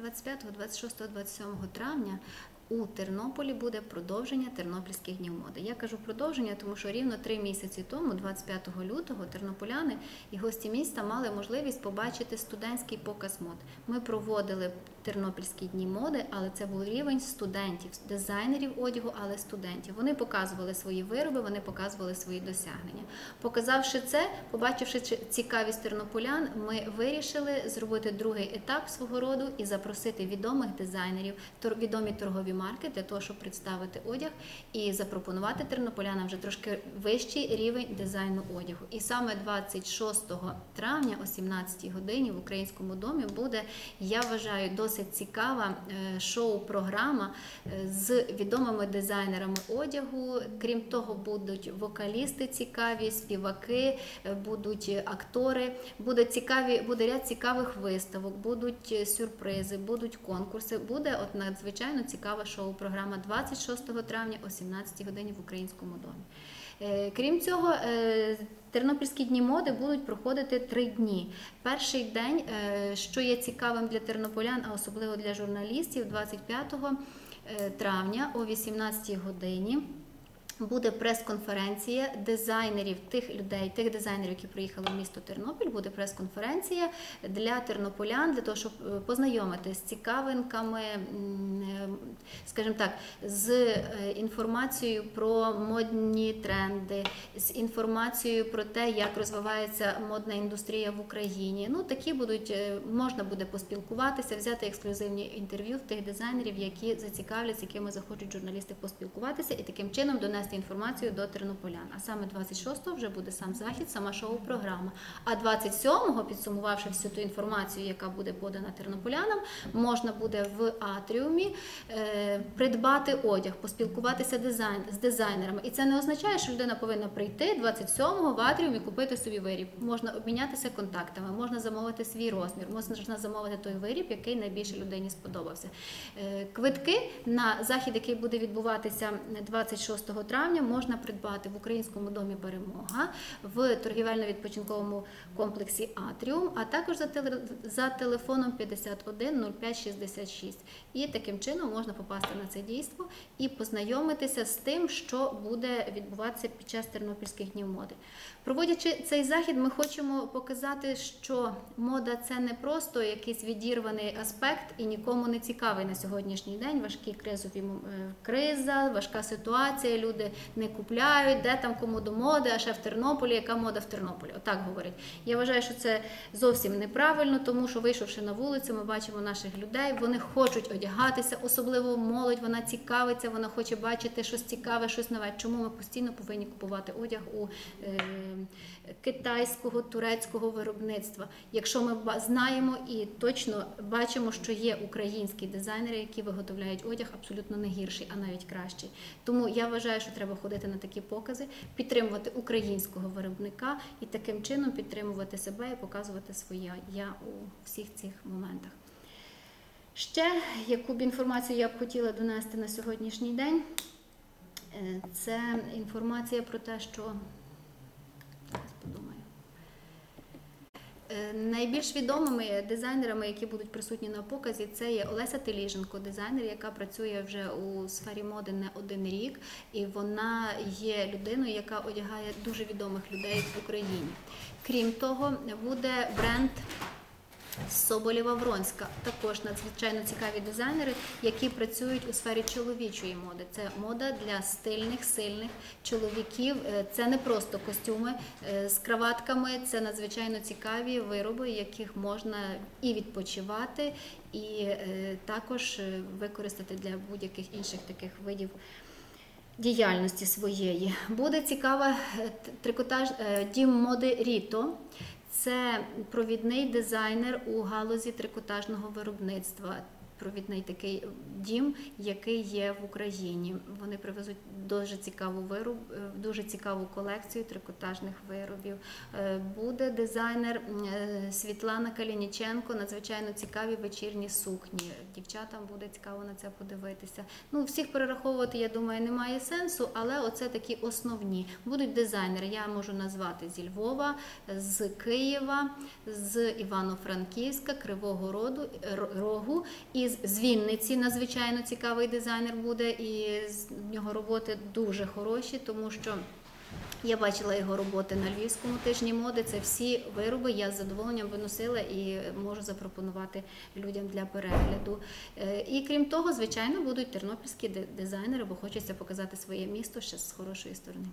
25, 26, 27 травня у Тернополі буде продовження тернопільських днів моди. Я кажу продовження, тому що рівно три місяці тому, 25 лютого, тернополяни і гості міста мали можливість побачити студентський показ мод. Ми проводили тернопільські дні моди, але це був рівень студентів, дизайнерів одягу, але студентів. Вони показували свої вироби, вони показували свої досягнення. Показавши це, побачивши цікавість тернополян, ми вирішили зробити другий етап свого роду і запросити відомих дизайнерів, відомі торгові марки для того, щоб представити одяг і запропонувати тернополянам вже трошки вищий рівень дизайну одягу. І саме 26 травня о 17 годині в українському домі буде, я вважаю, досить цікава е, шоу-програма е, з відомими дизайнерами одягу. Крім того, будуть вокалісти цікаві, співаки, е, будуть актори, буде цікаві, буде ряд цікавих виставок, будуть сюрпризи, будуть конкурси. Буде от надзвичайно цікава шоу-програма 26 травня о 17 годині в українському домі. Е, Крім цього, е, тернопільські дні моди будуть проходити три дні. Перший день, е, що є цікавим для тернополян, а особливо для журналістів, 25 е, травня о 18 годині. Буде прес-конференція дизайнерів, тих людей, тих дизайнерів, які приїхали в місто Тернопіль. Буде прес-конференція для тернополян, для того, щоб е, познайомити з цікавинками, е, скажімо так, з е, інформацією про модні тренди, з інформацією про те, як розвивається модна індустрія в Україні. Ну такі будуть можна буде поспілкуватися, взяти ексклюзивні інтерв'ю в тих дизайнерів, які зацікавляться, якими захочуть журналісти поспілкуватися, і таким чином донести інформацію до тернополян. А саме 26-го вже буде сам захід, сама шоу-програма. А 27-го, підсумувавши всю ту інформацію, яка буде подана тернополянам, можна буде в атріумі е, придбати одяг, поспілкуватися дизайн з дизайнерами. І це не означає, що людина повинна прийти 27-го в атріум і купити собі виріб. Можна обмінятися контактами, можна замовити свій розмір, можна замовити той виріб, який найбільше людині сподобався. Е, Квитки на захід, який буде відбуватися 26 травня, можна придбати в українському домі Перемога в торгівельно-відпочинковому комплексі Атріум, а також за телефоном 51 05 66. І таким чином можна попасти на це дійство і познайомитися з тим, що буде відбуватися під час тернопільських днів моди. Проводячи цей захід, ми хочемо показати, що мода це не просто якийсь відірваний аспект і нікому не цікавий на сьогоднішній день. Важкі кризові е, криза, важка ситуація. Люди не купляють, де там кому до моди, а ще в Тернополі, яка мода в Тернополі. Отак говорять. Я вважаю, що це зовсім неправильно, тому що вийшовши на вулицю, ми бачимо наших людей. Вони хочуть одягатися, особливо молодь. Вона цікавиться, вона хоче бачити щось цікаве, щось нове. Чому ми постійно повинні купувати одяг у е, китайського, турецького виробництва? Якщо ми знаємо і точно бачимо, що є українські дизайнери, які виготовляють одяг абсолютно не гірший, а навіть кращий. Тому я вважаю, що треба ходити на такі покази, підтримувати українського виробника і таким чином підтримувати себе і показувати своє я у всіх цих моментах. Ще яку б інформацію я б хотіла донести на сьогоднішній день, е, це інформація про те, що подумаю. Е, Найбільш відомими дизайнерами, які будуть присутні на показі, це є Олеся Теліженко, дизайнер, яка працює вже у сфері моди не один рік, і вона є людиною, яка одягає дуже відомих людей в Україні. Крім того, буде бренд Соболєва Вронська, також надзвичайно цікаві дизайнери, які працюють у сфері чоловічої моди. Це мода для стильних, сильних чоловіків. Е, Це не просто костюми е, з краватками, це надзвичайно цікаві вироби, яких можна і відпочивати, і е, також використати для будь-яких інших таких видів діяльності своєї. Буде цікава трикотаж дім моди Ріто. Це провідний дизайнер у галузі трикотажного виробництва. Провідний такий дім, який є в Україні. Вони привезуть дуже цікаву вироб, е, дуже цікаву колекцію трикотажних виробів. Е, Буде дизайнер е, Світлана Калініченко, надзвичайно цікаві вечірні сукні. Дівчатам буде цікаво на це подивитися. Ну, всіх перераховувати, я думаю, немає сенсу, але оце такі основні. Будуть дизайнери, я можу назвати зі Львова, з Києва, з Івано-Франківська, Кривого Роду, Рогу і з- Вінниці надзвичайно цікавий дизайнер буде, і з нього роботи дуже хороші, тому що. Я бачила його роботи на Львівському тижні моди. Це всі вироби. Я з задоволенням виносила і можу запропонувати людям для перегляду. Е, І крім того, звичайно, будуть тернопільські дизайнери, бо хочеться показати своє місто ще з хорошої сторони.